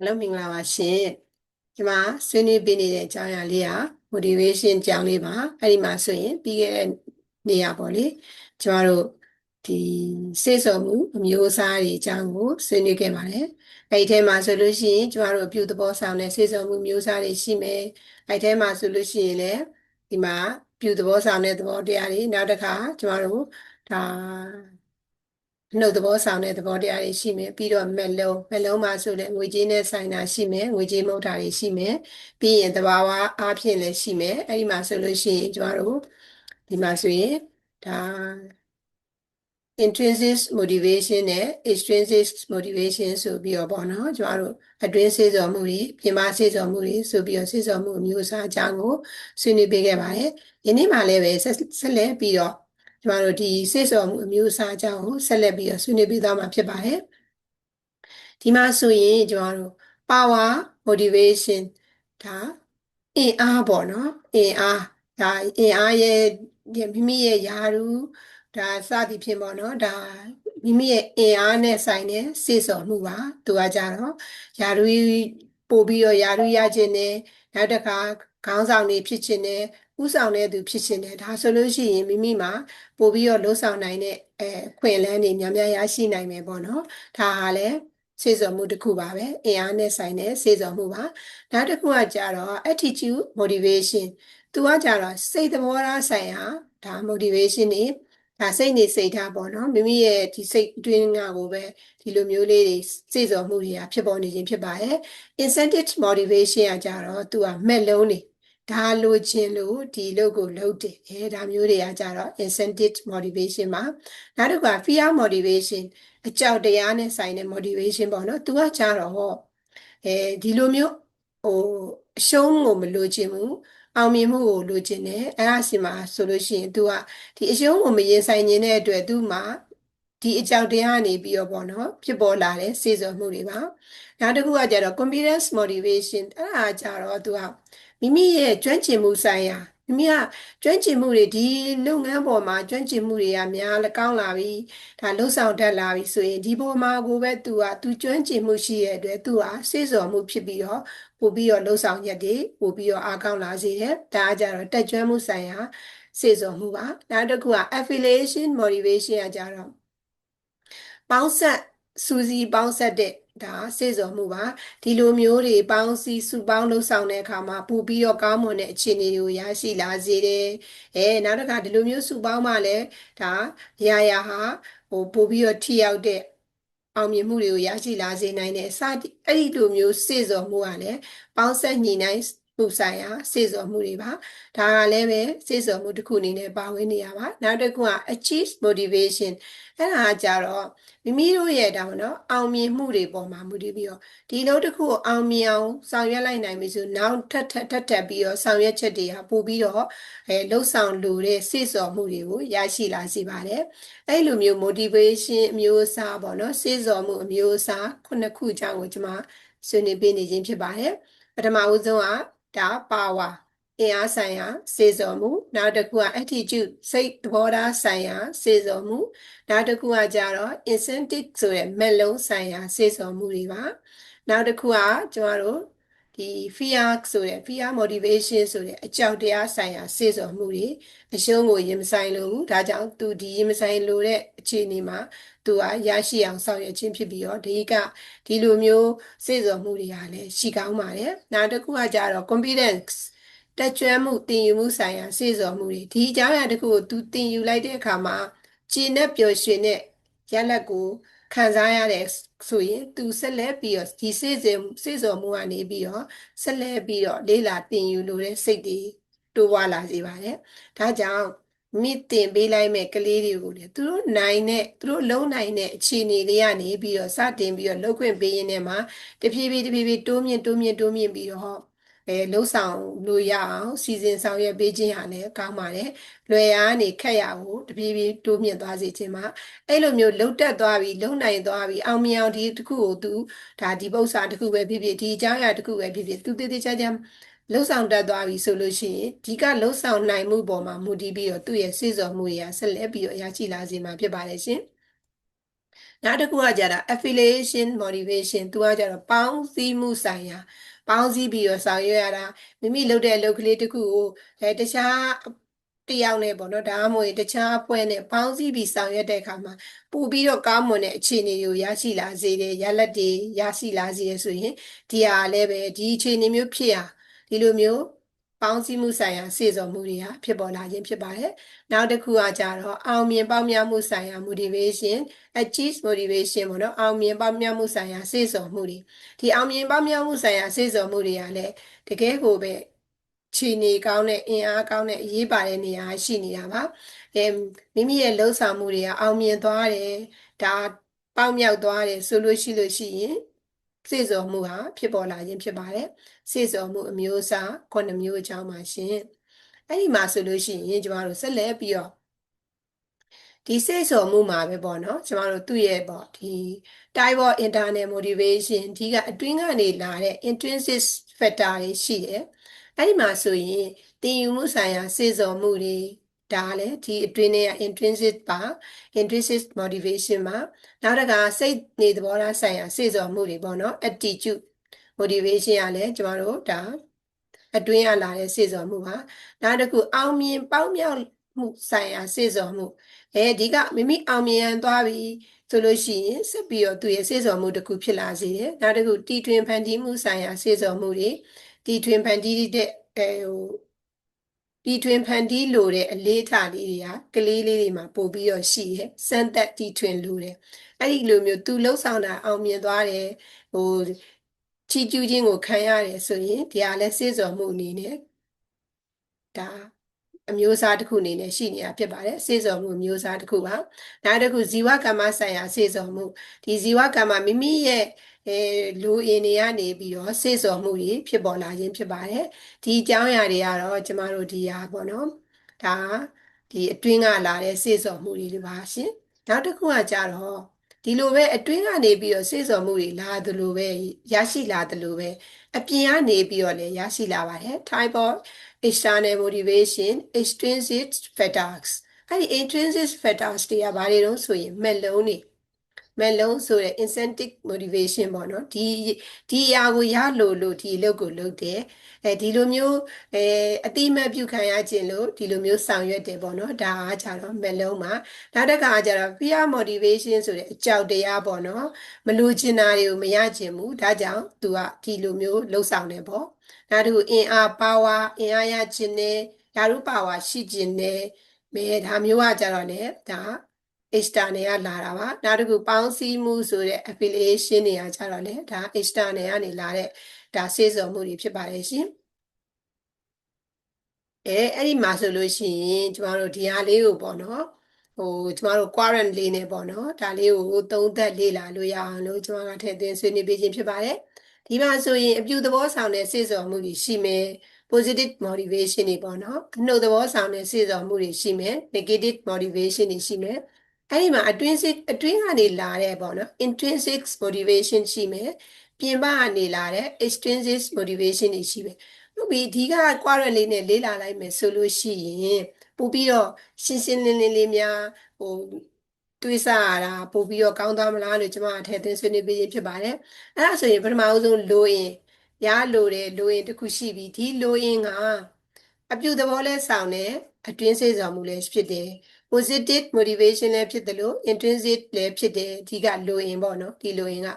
အားလုံးမင်္ဂလာပါရှင်ဒီမှာဆွေးနွေးပေးနေတဲ့အကြောင်းအရာလေးက motivation အကြောင်းလေးပါအဲ့ဒီမှာဆိုရင်ပြီးခဲ့တဲ့နေရာပေါ့လေကျမတို့ဒီစေစုံမှုအမျိုးအစားတွေအကြောင်းကိုဆွေးနွေးခဲ့ပါတယ်အဲ့ဒီထဲမှာဆိုလို့ရှိရင်ကျမတို့အပြုသဘောဆောင်တဲ့စေစုံမှုမျိုးစားတွေရှိမယ်အဲ့ဒီထဲမှာဆိုလို့ရှိရင်လည်းဒီမှာပြုသဘောဆောင်တဲ့သဘောတရားတွေနောက်တစ်ခါကျမတို့ဒါ နှုတ်သဘောဆောင်တဲ့သဘောတရားတွေရှိမယ်ပြီးတော့မက်လုံးမက်လုံးမှာဆိုလည်းငွေကြေးနဲ့ဆိုင်တာရှိမယ်ငွေကြေးမဟုတ်တာတွေရှိမယ်ပြီးရင်သဘာဝအားဖြင့်လည်းရှိမယ်အဲ့ဒီမှာဆိုလို့ရှိရင်ကျမတို့ဒီမှာဆိုရင်ဒါ intrinsic motivation နဲ့ extrinsic motivation ဆိုပြီးတော့ပေါ့နော်ကျမတို့အတွင်းစေစော်မှုတွေပြင်ပစေစော်မှုတွေဆိုပြီးတော့စေစော်မှုအမျိုးအစားအကြောင်းကိုဆွေးနွေးပေးခဲ့ပါတယ်ဒီနေ့မှလည်းပဲဆက်လက်ပြီးတော့ ကျမတို့ဒီစေစော်မှုအမျိုးအစားအကြောင်းကိုဆက်လက်ပြီးတော့ဆွေးနွေးပေးသွားမှာဖြစ်ပါတယ်ဒီမှာဆိုရင်ကျမတို့ power motivation ဒါအင်အားပေါ့နော်အင်အားဒါအင်အားရဲ့မိမိရဲ့ယာရုဒါစသည်ဖြင့်ပေါ့နော်ဒါမိမိရဲ့အင်အားနဲ့ဆိုင်တဲ့စေစော်မှုပါသူကကြတော့ယာရုပို့ပြီးတော့ယာရုရခြင်းနဲ့နောက်တစ်ခါခေါင်းဆောင်နေဖြစ်ခြင်းနဲ့ ဥဆောင်တဲ့သူဖြစ်ခြင်းနဲ့ဒါဆိုလို့ရှိရင်မိမိမှာပို့ပြီးတော့လှုပ်ဆောင်နိုင်တဲ့အဲခွင့်လန်းတွေများများရရှိနိုင်မယ်ပေါ့နော်ဒါဟာလည်းစေစော်မှုတစ်ခုပါပဲအင်အားနဲ့ဆိုင်တဲ့စေစော်မှုပါနောက်တစ်ခုကကြတော့ attitude motivation သူကကြတော့စိတ်သဘောထားဆိုင်ရာဒါ motivation နေဒါစိတ်နေစိတ်ထားပေါ့နော်မိမိရဲ့ဒီစိတ်အတွင်းကကိုပဲဒီလိုမျိုးလေးတွေစေစော်မှုတွေကဖြစ်ပေါ်နေခြင်းဖြစ်ပါတယ် incentive motivation ကကြတော့သူကမဲ့လုံးနေ ဒါလိုချင်လို့ဒီလုပ်ကိုလုပ်တယ်အဲဒါမျိုးတွေကကြတော့ incentive motivation မှာနောက်တစ်ခုက fear motivation အကြောက်တရားနဲ့ဆိုင်တဲ့ motivation ပေါ့နော်သူကကြတော့အဲဒီလိုမျိုးဟိုအရှုံးကိုမလိုချင်ဘူးအောင်မြင်မှုကိုလိုချင်တယ်အဲ့ဒါစီမှာဆိုလို့ရှိရင် तू ကဒီအရှုံးကိုမရင်ဆိုင်ခြင်းတဲ့အတွက် तू မှာဒီအကြောက်တရားနေပြီးတော့ပေါ့နော်ဖြစ်ပေါ်လာတဲ့စေစော်မှုတွေပါနောက်တစ်ခုကကြတော့ confidence motivation အဲ့ဒါကြတော့ तू က မိမိရဲ့ကျွမ်းကျင်မှုဆိုင်ရာမိမိကကျွမ်းကျင်မှုတွေဒီလုပ်ငန်းပေါ်မှာကျွမ်းကျင်မှုတွေကများလကောင်းလာပြီဒါလှုပ်ဆောင်တတ်လာပြီဆိုရင်ဒီပေါ်မှာကိုပဲသူကသူကျွမ်းကျင်မှုရှိရဲ့အတွက်သူကစေစော်မှုဖြစ်ပြီးတော့ပို့ပြီးတော့လှုပ်ဆောင်ရက်တွေပို့ပြီးတော့အားကောင်းလာစေတယ်ဒါကကြတော့တက်ကျွမ်းမှုဆိုင်ရာစေစော်မှုပါနောက်တစ်ခုက affiliation motivation ကကြတော့ပေါင်းဆက် စူးစီးပေါင်းဆက်တဲ့ဒါစေစော်မှုပါဒီလိုမျိုးတွေပေါင်းစည်းစုပေါင်းလှုပ်ဆောင်တဲ့အခါမှာပူပြီးတော့ကောင်းမွန်တဲ့အခြေအနေတွေကိုရရှိလာစေတယ်အဲနောက်တစ်ခါဒီလိုမျိုးစုပေါင်းမှလည်းဒါရာရာဟာဟိုပို့ပြီးတော့ထိရောက်တဲ့အောင်မြင်မှုတွေကိုရရှိလာစေနိုင်တယ်စသည်အဲ့ဒီလိုမျိုးစေစော်မှုကလည်းပေါင်းဆက်ညီနိုင် မှုဆိုင်ရာစေစော်မှုတွေပါဒါကလည်းပဲစေစော်မှုတစ်ခုအနေနဲ့ပါဝင်နေရပါနောက်တစ်ခုက achieve motivation အဲ့ဒါကြတော့မိမိတို့ရဲ့ဒါပေါ့နော်အောင်မြင်မှုတွေပေါ်မှာမူတည်ပြီးတော့ဒီလိုတစ်ခုကိုအောင်မြင်အောင်ဆောင်ရွက်လိုက်နိုင်ပြီဆိုနောက်ထပ်ထပ်ထပ်ထပ်ပြီးတော့ဆောင်ရွက်ချက်တွေဟာပို့ပြီးတော့အဲလှုပ်ဆောင်လို့တဲ့စေစော်မှုတွေကိုရရှိလာစေပါတယ်အဲ့လိုမျိုး motivation အမျိုးအစားပေါ့နော်စေစော်မှုအမျိုးအစားခုနှစ်ခုအကြောင်းကိုကျွန်မဆွေးနွေးပေးနေခြင်းဖြစ်ပါတယ်ပထမဦးဆုံးက ဒါ power အင်အားဆိုင်ရာစေစော်မှုနောက်တစ်ခုက attitude စိတ်သဘောထားဆိုင်ရာစေစော်မှုနောက်တစ်ခုကကြတော့ incentive ဆိုတဲ့မက်လုံးဆိုင်ရာစေစော်မှုတွေပါနောက်တစ်ခုကကျမတို့ ဒီ fear ဆိုတဲ့ fear motivation ဆိုတဲ့အကြောက်တရားဆိုင်ရာစေစော်မှုတွေအရှုံးကိုရင်မဆိုင်လို့ဒါကြောင့်သူဒီရင်မဆိုင်လို့တဲ့အခြေအနေမှာသူကရရှိအောင်ဆောင်ရွက်ခြင်းဖြစ်ပြီးတော့ဒီကဒီလိုမျိုးစေစော်မှုတွေကလည်းရှိကောင်းပါတယ်နောက်တစ်ခုကကြတော့ confidence တက်ကြွမှုတင်ယူမှုဆိုင်ရာစေစော်မှုတွေဒီအကြောင်းအရာတခုကိုသူတင်ယူလိုက်တဲ့အခါမှာကျင့်နဲ့ပျော်ရွှင်တဲ့ရလတ်ကို ခံစားရတဲ့ဆိုရင်သူဆက်လက်ပြီးတော့ဒီစေစေစေစော်မှုကနေပြီးတော့ဆက်လက်ပြီးတော့လေးလာတင်ယူလို့တဲ့စိတ်တွေတိုးပွားလာစေပါတယ်ဒါကြောင့်မိတင်ပေးလိုက်မဲ့ကလေးတွေကိုလည်းသူတို့နိုင်တဲ့သူတို့လုံးနိုင်တဲ့အခြေအနေလေးကနေပြီးတော့စတင်ပြီးတော့လှုပ်ခွင့်ပေးရင်းနဲ့မှာတဖြည်းဖြည်းတဖြည်းဖြည်းတိုးမြင့်တိုးမြင့်တိုးမြင့်ပြီးတော့ အဲလှုပ်ဆောင်လို့ရအောင်စီစဉ်ဆောင်ရွက်ပေးခြင်းဟာလည်းကောင်းပါတယ်လွယ်အားနေခက်ရကိုတပြေးပြေးတိုးမြင့်သွားစေခြင်းမှာအဲ့လိုမျိုးလှုပ်တက်သွားပြီးလှုပ်နိုင်သွားပြီးအောင်မြင်အောင်ဒီတစ်ခုကိုသူဒါဒီပု္ပ္ပာတစ်ခုပဲဖြစ်ဖြစ်ဒီအကြောင်းအရာတစ်ခုပဲဖြစ်ဖြစ်သူတည်တည်ချာချာလှုပ်ဆောင်တတ်သွားပြီဆိုလို့ရှိရင်ဒီကလှုပ်ဆောင်နိုင်မှုပေါ်မှာမူတည်ပြီးတော့သူ့ရဲ့စေစော်မှုရာဆက်လက်ပြီးတော့ရရှိလာစေမှာဖြစ်ပါတယ်ရှင်နောက်တစ်ခုကကြတာ affiliation motivation သူကကြတော့ပေါင်းစည်းမှုဆိုင်ရာ ပေါင်းစည်းပြီးတော့ဆောင်ရွက်ရတာမိမိလုပ်တဲ့အလုပ်ကလေးတစ်ခုကိုအဲတခြားတစ်ယောက်နဲ့ပေါ့နော်ဒါမှမဟုတ်တခြားအဖွဲ့နဲ့ပေါင်းစည်းပြီးဆောင်ရွက်တဲ့အခါမှာပို့ပြီးတော့ကောင်းမွန်တဲ့အခြေအနေကိုရရှိလာစေတယ်ရလက်တွေရရှိလာစေရဆိုရင်ဒီဟာလည်းပဲဒီအခြေအနေမျိုးဖြစ်ရဒီလိုမျိုး ပေါင်းစည်းမှုဆိုင်ရာစေစုံမှုတွေဟာဖြစ်ပေါ်လာခြင်းဖြစ်ပါတယ်။နောက်တစ်ခုကကြတော့အောင်မြင်ပေါင်းများမှုဆိုင်ရာ motivation achieve motivation ပေါ့နော်အောင်မြင်ပေါင်းများမှုဆိုင်ရာစေစုံမှုတွေဒီအောင်မြင်ပေါင်းများမှုဆိုင်ရာစေစုံမှုတွေကလည်းတကယ်ကိုပဲခြေနေကောင်းတဲ့အင်အားကောင်းတဲ့အရေးပါတဲ့နေရာရှိနေတာပါ။အဲမိမိရဲ့လှုပ်ဆောင်မှုတွေကအောင်မြင်သွားတယ်ဒါပေါက်မြောက်သွားတယ်ဆိုလို့ရှိလို့ရှိရင် စေစုံမှုဟာဖြစ်ပေါ်လာခြင်းဖြစ်ပါတယ်။စေစုံမှုအမျိုးအစားခုနှစ်မျိုးအကြောင်းပါရှင်။အဲ့ဒီမှာဆိုလို့ရှိရင်ကျမတို့ဆက်လက်ပြီးတော့ဒီစေစုံမှုမှာပဲပေါ့နော်ကျမတို့သူ့ရဲ့ပေါ့ဒီ type of internal motivation ဒီကအတွင်းကနေလာတဲ့ intrinsic factor တွေရှိတယ်။အဲ့ဒီမှာဆိုရင်တင်ယူမှုဆိုင်ရာစေစုံမှုတွေ ဒါလည်းဒီအတွင်းထဲက intrinsic ပါ intrinsic motivation မှာနောက်တစ်ခါစိတ်နေသဘောထားဆိုင်ရာစေစုံမှုတွေပေါ့နော် attitude motivation ကလည်းကျမတို့ဒါအတွင်းရလာတဲ့စေစုံမှုပါနောက်တစ်ခုအောင်မြင်ပေါင်းမြောက်မှုဆိုင်ရာစေစုံမှုအဲဒီကမိမိအောင်မြင်သွားပြီဆိုလို့ရှိရင်ဆက်ပြီးတော့သူရဲ့စေစုံမှုတစ်ခုဖြစ်လာစေတယ်နောက်တစ်ခုတီထွင်ဖန်တီးမှုဆိုင်ရာစေစုံမှုတွေတီထွင်ဖန်တီးတဲ့အဲဟို တီထွင်ဖန်တီးလိုတဲ့အလေးထားလေးတွေကကလေးလေးတွေမှာပို့ပြီးတော့ရှိရဲ့စမ်းသက်တီထွင်လိုတယ်အဲ့ဒီလိုမျိုးသူလှုပ်ဆောင်တာအောင်မြင်သွားတယ်ဟိုချီကျူးခြင်းကိုခံရတယ်ဆိုရင်ဒီဟာလဲစေစုံမှုအနေနဲ့ဒါ အမျိုးအစားတစ်ခုအနေနဲ့ရှိနေတာဖြစ်ပါတယ်စေစုံမှုအမျိုးအစားတစ်ခုပါနောက်တစ်ခုဇီဝကမ္မဆိုင်ရာစေစုံမှုဒီဇီဝကမ္မမိမိရဲ့အဲလူအင်တွေကနေပြီးတော့စေစုံမှုတွေဖြစ်ပေါ်လာခြင်းဖြစ်ပါတယ်ဒီအကြောင်းအရာတွေကတော့ကျမတို့ဒီဟာပေါ့နော်ဒါဒီအတွင်းကလာတဲ့စေစုံမှုတွေပါရှင်နောက်တစ်ခုကကြတော့ ဒီလိုပဲအတွင်းကနေပြီးတော့စေစုံမှုတွေလာသလိုပဲရရှိလာသလိုပဲအပြင်ကနေပြီးတော့လည်းရရှိလာပါတယ် type of external motivation extrinsic factors အဲ့ဒီ intrinsic factors တွေကဘာတွေတုံးဆိုရင်မလုံးတွေ မလုံးဆိုတဲ့ incentive motivation ပေါ့နော်ဒီဒီအရာကိုရလို့လို့ဒီအလုပ်ကိုလုပ်တယ်အဲဒီလိုမျိုးအဲအတိမတ်ပြုခံရခြင်းလို့ဒီလိုမျိုးဆောင်ရွက်တယ်ပေါ့နော်ဒါအားကြတော့မလုံးမှာနောက်တစ်ခါကျတော့ fear motivation ဆိုတဲ့အကြောက်တရားပေါ့နော်မလိုချင်တာတွေကိုမရချင်ဘူးဒါကြောင့်သူကဒီလိုမျိုးလှုပ်ဆောင်တယ်ပေါ့နောက်တစ်ခုအင်အား power အင်အားရခြင်းနဲ့ယာရု power ရှိခြင်းနဲ့မဲဒါမျိုးကကြတော့လေဒါ external ကလာတာပါနောက်တစ်ခုပေါင်းစည်းမှုဆိုတဲ့ affiliation တွေကကြတော့လေဒါ external ကနေလာတဲ့ဒါစေစုံမှုတွေဖြစ်ပါတယ်ရှင်အဲအဲ့ဒီမှာဆိုလို့ရှိရင်ကျမတို့ဒီဟာလေးကိုပေါ့နော်ဟိုကျမတို့ quarant လေးနဲ့ပေါ့နော်ဒါလေးကိုသုံးသက်လေ့လာလို့ရအောင်လို့ကျမကထည့်သွင်းဆွေးနွေးပေးခြင်းဖြစ်ပါတယ်ဒီမှာဆိုရင်အပြုသဘောဆောင်တဲ့စေစုံမှုတွေရှိမယ် positive motivation တွေပေါ့နော်အနှုတ်သဘောဆောင်တဲ့စေစုံမှုတွေရှိမယ် negative motivation တွေရှိမယ် အဲ့ဒီမှာအတွင်းစိအတွင်းကနေလာတဲ့ပေါ့နော် intrinsic motivation ရှိမယ်ပြင်ပကနေလာတဲ့ extrinsic motivation တွေရှိမယ်ဟုတ်ပြီဒီက quarrel လေးနဲ့လေးလာလိုက်မယ်ဆိုလို့ရှိရင်ပို့ပြီးတော့ရှင်းရှင်းလင်းလင်းလေးများဟိုတွေးဆရတာပို့ပြီးတော့ကောင်းသွားမလားလို့ကျွန်မအထက်သွင်းဆွေးနွေးပေးခြင်းဖြစ်ပါတယ်အဲ့ဒါဆိုရင်ပထမအဆုံးလိုရင်ရလိုတယ်လိုရင်တစ်ခုရှိပြီဒီလိုရင်ကအပြုသဘောလဲဆောင်တယ်အတွင်းစိတ်ဆောင်မှုလဲဖြစ်တယ် positive motivation လည်းဖြစ်တယ်လို့ intrinsic လည်းဖြစ်တယ်ဒီကလိုရင်ပေါ့နော်ဒီလိုရင်က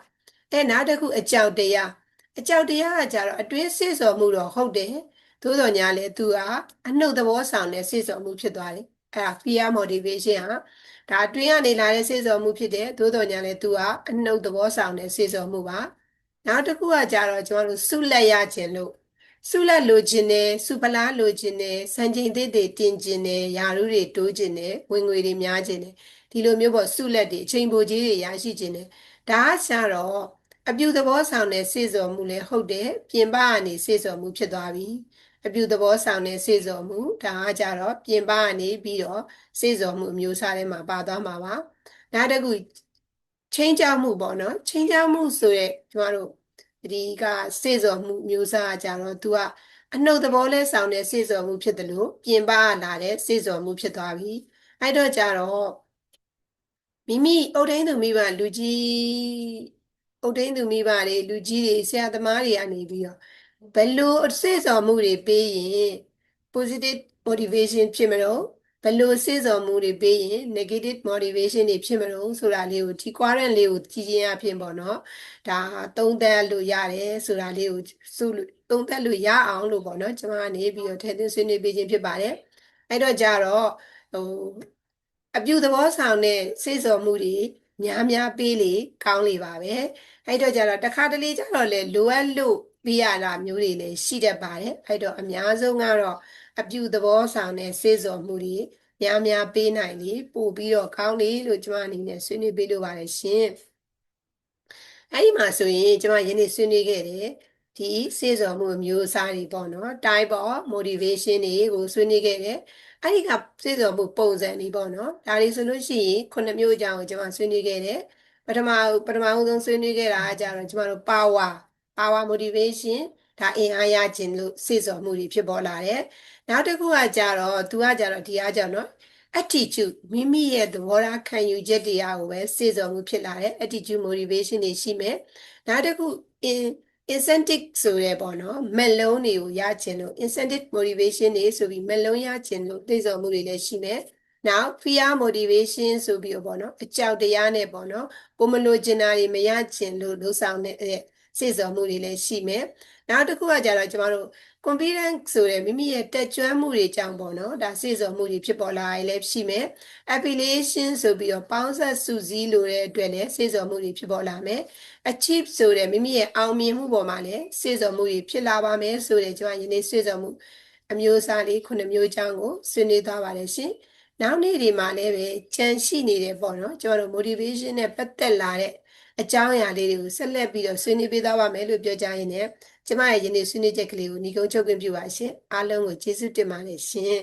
အဲနောက်တစ်ခုအကြောက်တရားအကြောက်တရားကကြတော့အတွင်းစိတ်စော်မှုတော့ဟုတ်တယ်သို့တော်ညာလဲသူကအနှုတ်သဘောဆောင်တဲ့စိတ်စော်မှုဖြစ်သွားတယ်အဲဒါ fear motivation ဟာဒါအတွင်းကနေလာတဲ့စိတ်စော်မှုဖြစ်တယ်သို့တော်ညာလဲသူကအနှုတ်သဘောဆောင်တဲ့စိတ်စော်မှုပါနောက်တစ်ခုကကြတော့ကျွန်တော်တို့ဆုလက်ရခြင်းလို့ ဆုလက်လိုချင်တယ်စုပလားလိုချင်တယ်စံချိန်သေးသေးတင်ချင်တယ်ယာရုတွေတိုးချင်တယ်ဝင်ငွေတွေများချင်တယ်ဒီလိုမျိုးပေါ့ဆုလက်တွေအချိန်ပိုကြီးတွေရရှိချင်တယ်ဒါကဆရာတော့အပြုသဘောဆောင်တဲ့စေစော်မှုလည်းဟုတ်တယ်ပြင်ပကနေစေစော်မှုဖြစ်သွားပြီအပြုသဘောဆောင်တဲ့စေစော်မှုဒါကကြတော့ပြင်ပကနေပြီးတော့စေစော်မှုအမျိုးအစားထဲမှာပါသွားမှာပါနောက်တစ်ခုချင်းကြောက်မှုပေါ့နော်ချင်းကြောက်မှုဆိုရဲကျမတို့ ဒီကစေစော်မှုမျိုးစားကြတော့ तू ကအနှုတ်သဘောလဲဆောင်တဲ့စေစော်မှုဖြစ်တယ်လို့ပြင်ပလာတဲ့စေစော်မှုဖြစ်သွားပြီအဲ့တော့ကြတော့မိမိအုတ်ထိန်သူမိဘလူကြီးအုတ်ထိန်သူမိဘတွေလူကြီးတွေဆရာသမားတွေကနေပြီးတော့ဘယ်လိုအစေစော်မှုတွေပေးရင် positive motivation ဖြစ်မလို့ ဘယ်လိုစေစော်မှုတွေပေးရင် negative motivation တွေဖြစ်မလို့ဆိုတာလေးကိုဒီ quadrant လေးကိုကြည့်ချင်းအဖြစ်ပေါ့နော်ဒါသုံးသပ်လို့ရတယ်ဆိုတာလေးကိုစုလို့သုံးသပ်လို့ရအောင်လို့ပေါ့နော်ကျွန်မကနေပြီးတော့ထည့်သွင်းဆွေးနွေးပေးခြင်းဖြစ်ပါတယ်အဲ့တော့ကြတော့ဟိုအပြုသဘောဆောင်တဲ့စေစော်မှုတွေများများပေးလေကောင်းလေပါပဲအဲ့တော့ကြတော့တစ်ခါတလေကြတော့လေလိုအပ်လို့ပေးရတာမျိုးတွေလည်းရှိတတ်ပါတယ်အဲ့တော့အများဆုံးကတော့ အပြုသဘောဆောင်တဲ့စေစော်မှုတွေများများပေးနိုင်လေပို့ပြီးတော့ကောင်းလေလို့ကျွန်မအနေနဲ့ဆွေးနွေးပေးလို့ပါတယ်ရှင်အဲ့ဒီမှာဆိုရင်ကျွန်မယနေ့ဆွေးနွေးခဲ့တယ်ဒီစေစော်မှုအမျိုးအစားတွေပေါ့နော် type of motivation တွေကိုဆွေးနွေးခဲ့တယ်အဲ့ဒီကစေစော်မှုပုံစံတွေပေါ့နော်ဒါတွေဆိုလို့ရှိရင်ခုနှစ်မျိုးအကြောင်းကိုကျွန်မဆွေးနွေးခဲ့တယ်ပထမပထမဦးဆုံးဆွေးနွေးခဲ့တာကကြတော့ကျွန်တော်တို့ power power motivation ဒါအင်အားရခြင်းလို့စေစော်မှုတွေဖြစ်ပေါ်လာတယ်နောက်တစ်ခုကကြတော့သူကကြတော့ဒီအားကြောင့်နော် attitude မိမိရဲ့သဘောထားခံယူချက်တရားကိုပဲစေစော်မှုဖြစ်လာတယ် attitude motivation တွေရှိမယ်နောက်တစ်ခု in incentive ဆိုရဲပေါ့နော်မက်လုံးတွေကိုရခြင်းလို့ incentive motivation တွေဆိုပြီးမက်လုံးရခြင်းလို့သိစော်မှုတွေလည်းရှိမယ်နောက် fear motivation ဆိုပြီးတော့ပေါ့နော်အကြောက်တရားနဲ့ပေါ့နော်ကိုမလိုချင်တာတွေမရခြင်းလို့လို့ဆောင်တဲ့စေစော်မှုတွေလည်းရှိမယ် နောက်တစ်ခုကကြတော့ကျမတို့ confidence ဆိုတဲ့မိမိရဲ့တက်ကြွမှုတွေကြောင့်ပေါ့နော်ဒါစေစော်မှုတွေဖြစ်ပေါ်လာရလည်းရှိမယ် affiliation ဆိုပြီးတော့ပေါင်းဆက်စုစည်းလိုတဲ့အတွက်လည်းစေစော်မှုတွေဖြစ်ပေါ်လာမယ် achieve ဆိုတဲ့မိမိရဲ့အောင်မြင်မှုပေါ်မှာလည်းစေစော်မှုတွေဖြစ်လာပါမယ်ဆိုတဲ့ကျွန်မယနေ့စေစော်မှုအမျိုးအစားလေးခုနှစ်မျိုးအကြောင်းကိုဆွေးနွေးသွားပါတယ်ရှင်နောက်နေ့ဒီမှာလည်းပဲကြံရှိနေတယ်ပေါ့နော်ကျွန်တော်တို့ motivation နဲ့ပတ်သက်လာတဲ့ အကြောင်းအရာလေးတွေကိုဆက်လက်ပြီးတော့ဆွေးနွေးပေးသွားပါမယ်လို့ပြောကြရင်းနဲ့ကျမရဲ့ယနေ့ဆွေးနွေးချက်ကလေးကိုညီကုန်းချုပ်ခွင့်ပြုပါရှင်အားလုံးကိုကျေးဇူးတင်ပါတယ်ရှင်